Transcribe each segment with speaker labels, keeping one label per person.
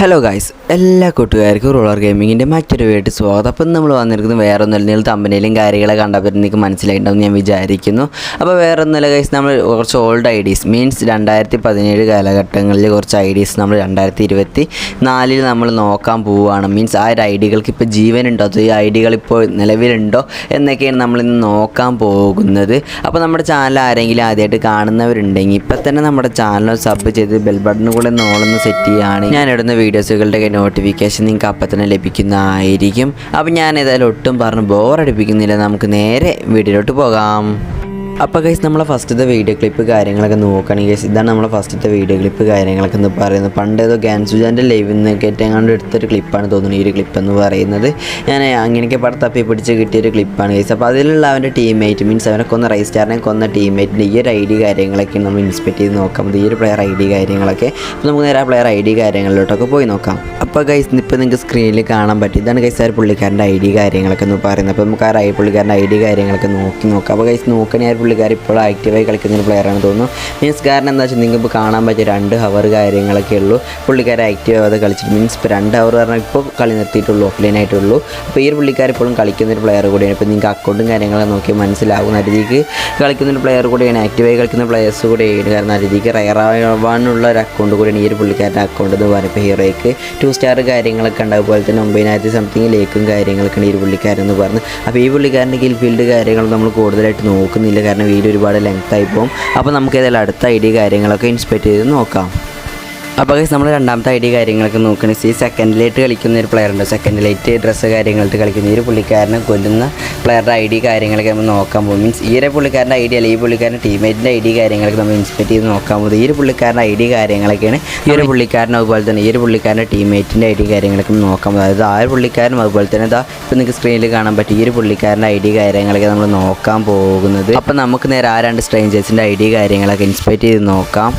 Speaker 1: Hello guys എല്ലാ കൂട്ടുകാർക്കും roller ഗെയിമിങ്ങിന്റെ മറ്റൊരു വീട്ടിൽ സ്വാഗതം. അപ്പം നമ്മൾ വന്നിരിക്കുന്നത് വേറെ ഒന്നുമില്ല നിങ്ങൾ തമ്പനയിലും കാര്യങ്ങളെ കണ്ടപ്പോൾ എനിക്ക് മനസ്സിലായിട്ടുണ്ടെന്ന് ഞാൻ വിചാരിക്കുന്നു. അപ്പോൾ വേറെ ഒന്നുമില്ല ഗൈസ് നമ്മൾ കുറച്ച് ഓൾഡ് ഐ ഡീസ് മീൻസ് രണ്ടായിരത്തി പതിനേഴ് കാലഘട്ടങ്ങളിൽ കുറച്ച് ഐ ഡീസ് നമ്മൾ രണ്ടായിരത്തി ഇരുപത്തി നാലിൽ നമ്മൾ നോക്കാൻ പോവുകയാണ്. മീൻസ് ആ ഒരു ഐ ഡികൾക്ക് ഇപ്പോൾ ജീവനുണ്ടോ? അതോ ഈ ഐ ഡികൾ ഇപ്പോൾ നിലവിലുണ്ടോ? എന്നൊക്കെയാണ് നമ്മളിന്ന് നോക്കാൻ പോകുന്നത്. അപ്പോൾ നമ്മുടെ ചാനൽ ആരെങ്കിലും ആദ്യമായിട്ട് കാണുന്നവരുണ്ടെങ്കിൽ ഇപ്പം തന്നെ നമ്മുടെ ചാനൽ സബ് ചെയ്ത് ബെൽ ബട്ടൺ കൂടെ നോളൊന്ന് സെറ്റ് ചെയ്യുകയാണ് ഞാൻ ഇടുന്ന വീഡിയോസുകളുടെ നോട്ടിഫിക്കേഷൻ നിങ്ങൾക്ക് അപ്പം തന്നെ ലഭിക്കുന്നതായിരിക്കും. അപ്പം ഞാൻ ഏതായാലും ഒട്ടും പറഞ്ഞ് ബോറടിപ്പിക്കുന്നില്ല നമുക്ക് നേരെ വീഡിയോയിലോട്ട് പോകാം. അപ്പോൾ ഗൈസ് നമ്മളെ ഫസ്റ്റത്തെ വീഡിയോ ക്ലിപ്പ് കാര്യങ്ങളൊക്കെ നോക്കുകയാണെങ്കിൽ ഗൈസ് ഇതാണ് നമ്മളെ ഫസ്റ്റത്തെ വീഡിയോ ക്ലിപ്പ് കാര്യങ്ങളൊക്കെ എന്ന് പറയുന്നത്. പണ്ട് ഏതോ ഗാൻസുജാന്റെ ലൈവിൽ നിന്നൊക്കെ എങ്ങാണ്ട് എടുത്തൊരു ക്ലിപ്പാണ് തോന്നുന്നു ഈ ഒരു ക്ലിപ്പ് എന്ന് പറയുന്നത്. ഞാൻ അങ്ങനെയൊക്കെ പടം തപ്പി പിടിച്ച് കിട്ടിയൊരു ക്ലിപ്പാണ് ഗൈസ് അപ്പോൾ അതിലുള്ള അവന്റെ ടീംമേറ്റ് മീൻസ് അവനെ കൊന്ന റൈസ്റ്റാറിനെ കൊന്ന ടീംമേറ്റിന്റെ ഈ ഒരു ഐ ഡി കാര്യങ്ങളൊക്കെ നമ്മൾ ഇൻസ്പെക്ട് ചെയ്ത് നോക്കാം ഈ ഒരു പ്ലെയർ ഐ ഡി കാര്യങ്ങളൊക്കെ. അപ്പോൾ നമുക്ക് നേരെ ആ പ്ലെയർ ഐ ഡി കാര്യങ്ങളിലോട്ടൊക്കെ പോയി നോക്കാം. അപ്പോൾ ഗൈസ് ഇപ്പോൾ നിങ്ങൾക്ക് സ്ക്രീനിൽ കാണാൻ പറ്റും. ഇതാണ് ഗൈസ് ആ പുള്ളിക്കാരന്റെ ഐ ഡി കാര്യങ്ങളൊക്കെ എന്ന് പറയുന്നത്. അപ്പോൾ നമുക്ക് ആ പുള്ളിക്കാരന്റെ ഐ ഡി കാര്യങ്ങളൊക്കെ നോക്കി നോക്കാം. അപ്പോൾ ഗൈസ് നോക്കണേ ആ ഒരു പുള്ളിക്കാരൻ ഇപ്പോൾ ആക്റ്റീവായി കളിക്കുന്ന ഒരു പ്ലെയറാണ് തോന്നുന്നു. മീൻസ് കാരണം എന്താ വെച്ചാൽ നിങ്ങൾക്ക് ഇപ്പോൾ കാണാൻ പറ്റിയ രണ്ട് ഹവർ കാര്യങ്ങളൊക്കെ ഉള്ളൂ. പുള്ളിക്കാരെ ആക്റ്റീവ് ആവാതെ കളിച്ചിട്ട് മീൻസ് ഇപ്പോൾ രണ്ട് ഹവർ പറഞ്ഞാൽ ഇപ്പോൾ കളി നിർത്തിയിട്ടുള്ളൂ ഓഫ്ലൈൻ ആയിട്ടുള്ളൂ. അപ്പോൾ ഈ ഒരു ഇപ്പോഴും കളിക്കുന്ന ഒരു പ്ലെയർ കൂടിയാണ്. ഇപ്പോൾ നിങ്ങൾക്ക് അക്കൗണ്ടും കാര്യങ്ങളൊക്കെ നോക്കി മനസ്സിലാകുന്ന അരുതിക്ക് കളിക്കുന്ന ഒരു പ്ലെയർ കൂടിയാണ്. ആക്റ്റീവായി കളിക്കുന്ന പ്ലെയേഴ്സ് കൂടിയാണ്. കാരണം അരുതിക്ക് റയറാവാനുള്ള ഒരു അക്കൗണ്ട് കൂടിയാണ് ഈ ഒരു പുള്ളിക്കാരുടെ അക്കൗണ്ട് എന്ന് പറയുന്നത്. ഇപ്പോൾ ഹീറോയ്ക്ക് ടു സ്റ്റാർ കാര്യങ്ങളൊക്കെ ഉണ്ട് അതുപോലെ തന്നെ ഒമ്പതിനായിരത്തി സംതിങ് ലേക്കും കാര്യങ്ങളൊക്കെ ഉണ്ട് ഈ എന്ന് പറഞ്ഞ് അപ്പോൾ ഈ പുള്ളിക്കാരന്റെ കിൽ ഫീൽഡ് കാര്യങ്ങൾ നമ്മൾ കൂടുതലായിട്ട് നോക്കുന്നില്ല. കാരണം വീഡിയോ ഒരുപാട് ലെങ്ത് ആയി പോകും. അപ്പോൾ നമുക്ക് ഏതായാലും അടുത്ത ഐ ഡി കാര്യങ്ങളൊക്കെ ഇൻസ്പെക്ട് ചെയ്ത് നോക്കാം. അപ്പോൾ ഗൈസ് നമ്മൾ രണ്ടാമത്തെ ഐ ഡി കാര്യങ്ങളൊക്കെ നോക്കുകയാണെങ്കിൽ ഈ സെക്കൻഡിലേറ്റ് കളിക്കുന്ന ഒരു പ്ലെയർ ഉണ്ട്. സെക്കൻഡിലായിട്ട് ഡ്രസ്സ് കാര്യങ്ങളിട്ട് കളിക്കുന്ന ഒരു പുള്ളിക്കാരനെ കൊല്ലുന്ന പ്ലെയറുടെ ഐ ഡി കാര്യങ്ങളൊക്കെ നമ്മൾ നോക്കാൻ പോകും. മീൻസ് ഈ ഒരു പുള്ളിക്കാരന്റെ ഐ ഡി അല്ല ഈ പുള്ളിക്കാരന്റെ ടീമേറ്റിന്റെ ഐ ഡി കാര്യങ്ങളൊക്കെ നമ്മൾ ഇൻസ്പെക്ട് ചെയ്ത് നോക്കാൻ പോകുന്നത്. ഈ ഒരു പുള്ളിക്കാരന്റെ ഐ ഡി കാര്യങ്ങളൊക്കെയാണ് ഈ ഒരു പുള്ളിക്കാരൻ അതുപോലെ തന്നെ ഈ ഒരു പുള്ളിക്കാരന്റെ ടീമേറ്റിന്റെ ഐ ഡി കാര്യങ്ങളൊക്കെ നോക്കാൻ പോകും അതായത് ആ ഒരു പുള്ളിക്കാരനും അതുപോലെ തന്നെ ഇതാ ഇപ്പോൾ നിങ്ങൾക്ക് സ്ക്രീനിൽ കാണാൻ പറ്റും ഈ ഒരു പുള്ളിക്കാരന്റെ ഐ ഡി കാര്യങ്ങളൊക്കെ നമ്മൾ നോക്കാൻ പോകുന്നത്. അപ്പോൾ നമുക്ക് നേരെ ആ രണ്ട് സ്ട്രേഞ്ചേഴ്സിന്റെ ഐ ഡി കാര്യങ്ങളൊക്കെ ഇൻസ്പെക്ട് ചെയ്ത് നോക്കാം.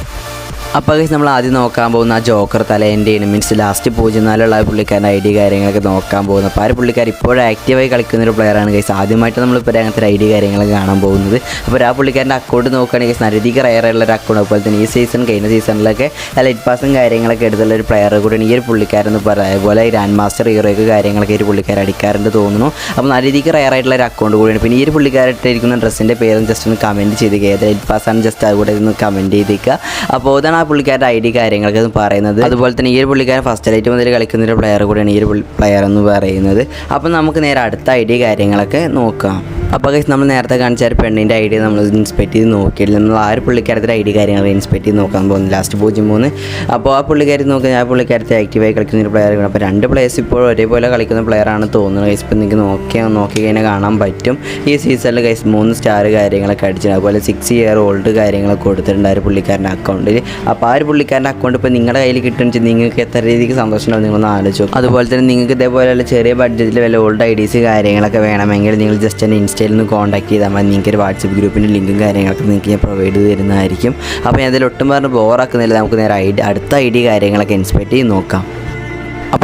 Speaker 1: അപ്പോൾ ഗൈസ് നമ്മൾ ആദ്യം നോക്കാൻ പോകുന്ന ആ ജോക്കർ തലേന്റെയാണ് മീൻസ് ലാസ്റ്റ് പൂജ്യം നാലുള്ള പുള്ളിക്കാരന്റെ ഐ ഡി കാര്യങ്ങളൊക്കെ നോക്കാൻ പോകുന്നത്. അപ്പോൾ ആ പുള്ളിക്കാർ ഇപ്പോഴും ആക്റ്റീവായി കളിക്കുന്ന ഒരു പ്ലെയറാണ് ഗൈസ് ആദ്യമായിട്ട് നമ്മളിപ്പോൾ അങ്ങനത്തെ ഐ ഡി കാര്യങ്ങളൊക്കെ കാണാൻ പോകുന്നത്. അപ്പോൾ ആ പുള്ളിക്കാരന്റെ അക്കൗണ്ട് നോക്കുകയാണെങ്കിൽ നരധിക റയറുള്ള ഒരു അക്കൗണ്ട് അതുപോലെ തന്നെ ഈ സീസൺ കഴിഞ്ഞ സീസണിലൊക്കെ ലൈറ്റ് പാസും കാര്യങ്ങളൊക്കെ എടുത്തുള്ള ഒരു പ്ലെയർ കൂടിയാണ് ഈ ഒരു പുള്ളിക്കാരെന്ന് പറയുന്നത് അതുപോലെ ഗ്രാൻഡ് മാസ്റ്റർ ഹീറോയ്ക്ക് കാര്യങ്ങളൊക്കെ ഈ പുള്ളിക്കാരൻ അടിക്കാറുണ്ട് തോന്നുന്നു. അപ്പോൾ നരധിക ആയിട്ടുള്ള ഒരു അക്കൗണ്ട് കൂടിയാണ്. പിന്നെ ഈ ഒരു പുള്ളിക്കാരിട്ടിരിക്കുന്ന ഡ്രസ്സിന്റെ പേരും ജസ്റ്റ് ഒന്ന് കമന്റ് ചെയ്ത് ഏത് ലൈറ്റ് ആണ് ജസ്റ്റ് അതുകൂടെ ഒന്ന് കമന്റ് ചെയ്തേക്കുക. അപ്പോൾ ഇതാണ് ആ പുള്ളിക്കാരുടെ ഐ ഡി കാര്യങ്ങളൊക്കെ പറയുന്നത്. അതുപോലെ തന്നെ ഈ ഒരു പുള്ളിക്കാരൻ ഫസ്റ്റ് ലൈറ്റ് മുതൽ കളിക്കുന്ന ഒരു പ്ലെയർ കൂടിയാണ് ഈ ഒരു പ്ലെയർ എന്ന് പറയുന്നത്. അപ്പം നമുക്ക് നേരെ അടുത്ത ഐ ഡി കാര്യങ്ങളൊക്കെ നോക്കാം. അപ്പോൾ നമ്മൾ നേരത്തെ കാണിച്ച ഒരു പെണ്ണിന്റെ ഐ ഡി നമ്മൾ ഇൻസ്പെക്ട് ചെയ്ത് നോക്കിയില്ല നമ്മൾ ആ ഒരു പുള്ളിക്കാരത്തിന്റെ ഐ ഡി കാര്യങ്ങൾ ഇൻസ്പെക്ട് ചെയ്ത് നോക്കാൻ പോകുന്നു. ലാസ്റ്റ് പൂജ്യം മൂന്ന്. അപ്പോൾ ആ പുള്ളിക്കാരി നോക്കി ആ പുള്ളിക്കാരത്തെ ആക്റ്റീവായി കളിക്കുന്ന ഒരു പ്ലെയർ അപ്പോൾ രണ്ട് പ്ലേയേഴ്സ് ഇപ്പോൾ ഒരേപോലെ കളിക്കുന്ന പ്ലെയർ പ്ലെയറാണ് തോന്നുന്നത് ഗൈസ് ഇപ്പോൾ നിങ്ങൾക്ക് നോക്കിയാൽ നോക്കി കഴിഞ്ഞാൽ കാണാൻ പറ്റും. ഈ സീസണിൽ ഗൈസ് മൂന്ന് സ്റ്റാർ കാര്യങ്ങളൊക്കെ അടിച്ചിട്ടുണ്ട്. അതുപോലെ സിക്സ് ഇയർ ഓൾഡ് കാര്യങ്ങളൊക്കെ കൊടുത്തിട്ടുണ്ട് ആ ഒരു പുള്ളിക്കാരന്റെ അക്കൗണ്ടിൽ അപ്പോൾ ആ ഒരു പുള്ളിക്കാരന്റെ അക്കൗണ്ട് ഇപ്പോൾ നിങ്ങളുടെ കയ്യിൽ കിട്ടുമെന്ന് നിങ്ങൾക്ക് എത്ര രീതിക്ക് സന്തോഷമുണ്ടാവും നിങ്ങളൊന്ന് ആലോചിച്ചു അതുപോലെ തന്നെ നിങ്ങൾക്ക് ഇതേപോലെയുള്ള ചെറിയ ബഡ്ജറ്റിൽ വല്ല ഓൾഡ് ഐഡീസ് ഡീസ് കാര്യങ്ങളൊക്കെ വേണമെങ്കിൽ നിങ്ങൾ ജസ്റ്റ് എന്നെ ഇൻസ്റ്റയിൽ നിന്ന് കോൺടാക്ട് ചെയ്താൽ മതി. നിങ്ങൾക്ക് ഒരു വാട്സപ്പ് ഗ്രൂപ്പിന്റെ ലിങ്കും കാര്യങ്ങളൊക്കെ നിങ്ങൾക്ക് ഞാൻ പ്രൊവൈഡ് ചെയ്ത് തരുന്നതായിരിക്കും. അപ്പോൾ ഞാൻ അതിൽ ഒട്ടും പറഞ്ഞ് ബോറാക്കുന്നില്ല നമുക്ക് നേരെ ഐ അടുത്ത ഐ ഡി കാര്യങ്ങളൊക്കെ ഇൻസ്പെക്ട് ചെയ്ത് നോക്കാം.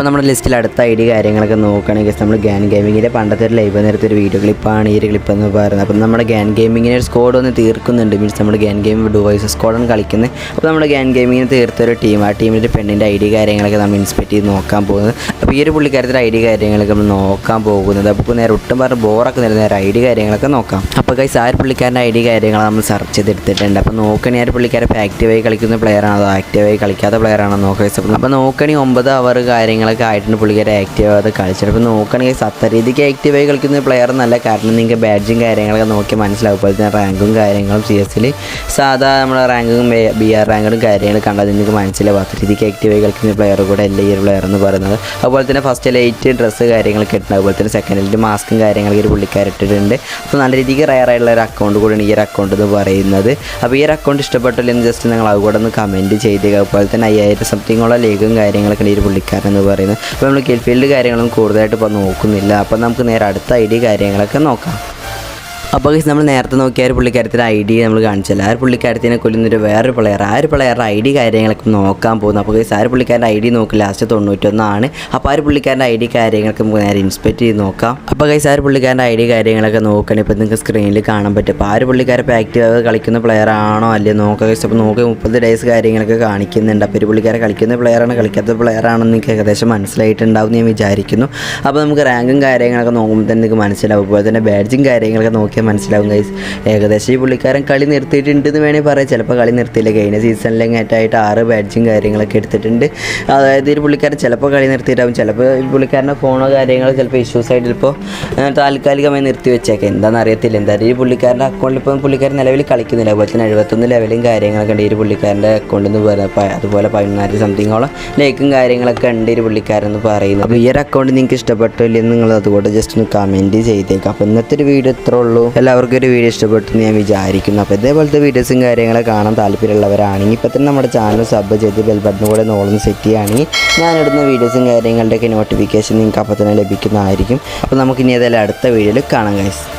Speaker 1: നമ്മുടെ ലിസ്റ്റിൽ അടുത്ത ഐ ഡി കാര്യങ്ങളൊക്കെ നോക്കുകയാണെങ്കിൽ നമ്മൾ ഗാൻ ഗെയിമിങ്ങിന്റെ പണ്ടത്തെ ഒരു ലൈവ് നേരത്തെ ഒരു വീഡിയോ ക്ലിപ്പാണ് ഈ ഒരു ക്ലിപ്പ് എന്ന് പറയുന്നത്. അപ്പം നമ്മുടെ ഗാൻ ഗെയിമിങ്ങിന് ഒരു സ്കോഡ് ഒന്ന് തീർക്കുന്നുണ്ട്. മീൻസ് നമ്മുടെ ഗാൻ ഗെയിം ഡുവൈസ് സ്കോഡാണ് കളിക്കുന്നത്. അപ്പോൾ നമ്മുടെ ഗാൻ ഗെയിമിങ്ങിന് തീർത്ത ഒരു ടീം ആ ടീമിന്റെ പെണ്ണിന്റെ ഐ ഡി കാര്യങ്ങളൊക്കെ നമ്മൾ ഇൻസ്പെക്ട് ചെയ്ത് നോക്കാൻ പോകുന്നത്. അപ്പോൾ ഈ ഒരു പുള്ളിക്കാരത്തിന്റെ ഐ ഡി കാര്യങ്ങളൊക്കെ നമ്മൾ നോക്കാൻ പോകുന്നത്. അപ്പോൾ നേരെ ഒട്ടും പറഞ്ഞ് ബോറൊക്കെ നേരെ ഐ ഡി കാര്യങ്ങളൊക്കെ നോക്കാം. അപ്പോൾ കൈസ് ആ പുള്ളിക്കാരന്റെ ഐ ഡി കാര്യങ്ങൾ നമ്മൾ സെർച്ച് ചെയ്തെടുത്തിട്ടുണ്ട്. അപ്പോൾ നോക്കണേ ആ പുള്ളിക്കാരൻ ഇപ്പോൾ ആക്റ്റീവായി കളിക്കുന്ന പ്ലെയറാണോ അതോ ആക്റ്റീവായി കളിക്കാത്ത പ്ലെയറാണോ നോക്കുക അപ്പോൾ നോക്കണേ ഒമ്പത് അവർ കാര്യങ്ങളൊക്കെ ആയിട്ടുണ്ട്. പുള്ളിക്കാരെ ആക്റ്റീവ് ആവാതെ കളിച്ചത് അപ്പോൾ നോക്കുകയാണെങ്കിൽ സത്ത രീതിക്ക് ആക്റ്റീവായി കളിക്കുന്ന പ്ലെയർ നല്ല കാരണം നിങ്ങൾക്ക് ബാഡ്ജും കാര്യങ്ങളൊക്കെ നോക്കി മനസ്സിലാവും. അതുപോലെ തന്നെ റാങ്കും കാര്യങ്ങളും സി എസിൽ സാധാ നമ്മുടെ റാങ്കും ബി ആർ റാങ്കും കാര്യങ്ങളും കണ്ടാൽ നിങ്ങൾക്ക് മനസ്സിലാവും. അത്ര രീതിക്ക് ആക്റ്റീവായി കളിക്കുന്ന പ്ലെയർ കൂടെ അല്ല ഈ പ്ലെയർ എന്ന് പറയുന്നത്. അതുപോലെ തന്നെ ഫസ്റ്റ് ലൈറ്റ് ഡ്രസ്സ് കാര്യങ്ങളൊക്കെ ഇട്ടുണ്ട് അതുപോലെ തന്നെ സെക്കൻഡ് ലൈറ്റ് മാസ്കും കാര്യങ്ങളൊക്കെ ഒരു പുള്ളിക്കാരിട്ടിട്ടുണ്ട് അപ്പോൾ നല്ല രീതിക്ക് റയർ ആയിട്ടുള്ള ഒരു അക്കൗണ്ട് കൂടെയാണ് ഈ ഒരു അക്കൗണ്ട് എന്ന് പറയുന്നത്. അപ്പോൾ ഈ ഒരു അക്കൗണ്ട് ഇഷ്ടപ്പെട്ടില്ലെന്ന് ജസ്റ്റ് നിങ്ങൾ അതുകൂടെ ഒന്ന് കമന്റ് ചെയ്തേക്കുക അതുപോലെ തന്നെ അയ്യായിരം സംതിങ്ങുള്ള ലേഖും കാര്യങ്ങളൊക്കെ ഈ ഒരു പുള്ളിക്കാരൻ എന്ന് പറയുന്നത് അപ്പോൾ നമ്മൾ കിൽഫീൽഡ് കാര്യങ്ങളും കൂടുതലായിട്ട് ഇപ്പോൾ നോക്കുന്നില്ല. അപ്പോൾ നമുക്ക് നേരെ അടുത്ത ഐ ഡി കാര്യങ്ങളൊക്കെ നോക്കാം. അപ്പോൾ നമ്മൾ നേരത്തെ നോക്കിയ ഒരു പുള്ളിക്കാരത്തിന്റെ ഐ ഡി നമ്മൾ കാണിച്ചില്ല. ആ ഒരു പുള്ളിക്കാരത്തിനെ കൊല്ലുന്നൊരു വേറൊരു പ്ലെയർ ആ ഒരു പ്ലെയറുടെ ഐ ഡി കാര്യങ്ങളൊക്കെ നോക്കാൻ പോകുന്നു. അപ്പോൾ ആ ഒരു പുള്ളിക്കാരന്റെ ഐ ഡി നോക്കി ലാസ്റ്റ് തൊണ്ണൂറ്റൊന്നാണ്. അപ്പോൾ ആ ഒരു പുള്ളിക്കാരന്റെ ഐ ഡി കാര്യങ്ങളൊക്കെ നമുക്ക് നേരെ ഇൻസ്പെക്ട് ചെയ്ത് നോക്കാം. അപ്പോൾ ഗൈസ് ആ ഒരു പുള്ളിക്കാരന്റെ ഐ ഡി കാര്യങ്ങളൊക്കെ നോക്കണം ഇപ്പോൾ നിങ്ങൾക്ക് സ്ക്രീനിൽ കാണാൻ പറ്റും. അപ്പോൾ ആ ഒരു പുള്ളിക്കാരൻ ഇപ്പോൾ ആക്റ്റീവ് കളിക്കുന്ന പ്ലെയർ ആണോ അല്ലേ നോക്കുക ഗൈസ് അപ്പോൾ നോക്കി മുപ്പത് ഡേയ്സ് കാര്യങ്ങളൊക്കെ കാണിക്കുന്നുണ്ട്. അപ്പോൾ ഒരു പുള്ളിക്കാരെ കളിക്കുന്ന പ്ലെയറാണ് കളിക്കാത്ത പ്ലെയർ ആണെന്ന് നിങ്ങൾക്ക് ഏകദേശം മനസ്സിലായിട്ടുണ്ടാവും ഞാൻ വിചാരിക്കുന്നു. അപ്പോൾ നമുക്ക് റാങ്കും കാര്യങ്ങളൊക്കെ നോക്കുമ്പോൾ തന്നെ നിങ്ങൾക്ക് മനസ്സിലാവും. അതുപോലെ തന്നെ ബാഡ്ജും കാര്യങ്ങളൊക്കെ നോക്കിയാൽ മനസ്സിലാവും ഗൈസ് ഏകദേശം ഈ പുള്ളിക്കാരൻ കളി നിർത്തിയിട്ടുണ്ട് എന്ന് വേണമെങ്കിൽ പറയാം. ചിലപ്പോൾ കളി നിർത്തിയില്ല. കഴിഞ്ഞ സീസണിലെങ്ങായിട്ടായിട്ട് ആറ് ബാഡ്ജും കാര്യങ്ങളൊക്കെ എടുത്തിട്ടുണ്ട്. അതായത് ഈ പുള്ളിക്കാരൻ ചിലപ്പോൾ കളി നിർത്തിയിട്ടാവും. ചിലപ്പോൾ ഈ പുള്ളിക്കാരന്റെ ഫോണോ കാര്യങ്ങളോ ചിലപ്പോൾ ഇഷ്യൂസ് ആയിട്ട് ഇപ്പോൾ താൽക്കാലികമായി നിർത്തി വെച്ചേക്കാം. എന്താണെന്ന് അറിയത്തില്ല. എന്തായാലും ഈ പുള്ളിക്കാരന്റെ അക്കൗണ്ടിൽ ഇപ്പം പുള്ളിക്കാരൻ നിലവിൽ കളിക്കുന്നില്ല. അതുപോലെ തന്നെ എഴുപത്തൊന്ന് ലെവലും കാര്യങ്ങളൊക്കെ ഉണ്ട്. ഈ പുള്ളിക്കാരന്റെ അക്കൗണ്ടിൽ നിന്ന് പറയുന്നത് അതുപോലെ പതിനാല് സംതിങ്ങോളം ലൈക്കും കാര്യങ്ങളൊക്കെ ഉണ്ട് ഈ പുള്ളിക്കാരൻ എന്ന് പറയുന്നത്. അപ്പോൾ ഈ ഒരു അക്കൗണ്ട് നിങ്ങൾക്ക് ഇഷ്ടപ്പെട്ടില്ലെന്ന് നിങ്ങൾ അതുകൊണ്ട് ജസ്റ്റ് ഒന്ന് കമന്റ് ചെയ്തേക്കാം. അപ്പോൾ ഇന്നത്തെ ഒരു വീഡിയോ ഇത്ര ഉള്ളൂ. എല്ലാവർക്കും ഒരു വീഡിയോ ഇഷ്ടപ്പെട്ടു ഞാൻ വിചാരിക്കുന്നു. അപ്പോൾ ഇതേപോലത്തെ വീഡിയോസും കാര്യങ്ങളൊക്കെ കാണാൻ താല്പര്യമുള്ളവരാണെങ്കിൽ ഇപ്പോൾ തന്നെ നമ്മുടെ ചാനൽ സബ് ചെയ്ത് ബെൽ ബട്ടൺ കൂടെ നോളൊന്ന് സെറ്റ് ചെയ്യുകയാണെങ്കിൽ ഞാനിടുന്ന വീഡിയോസും കാര്യങ്ങളുടെയൊക്കെ നോട്ടിഫിക്കേഷൻ നിങ്ങൾക്ക് അപ്പോൾ തന്നെ ലഭിക്കുന്നതായിരിക്കും. അപ്പോൾ നമുക്കിനി ഏതായാലും അടുത്ത വീഡിയോയിൽ കാണാം ഗൈസ്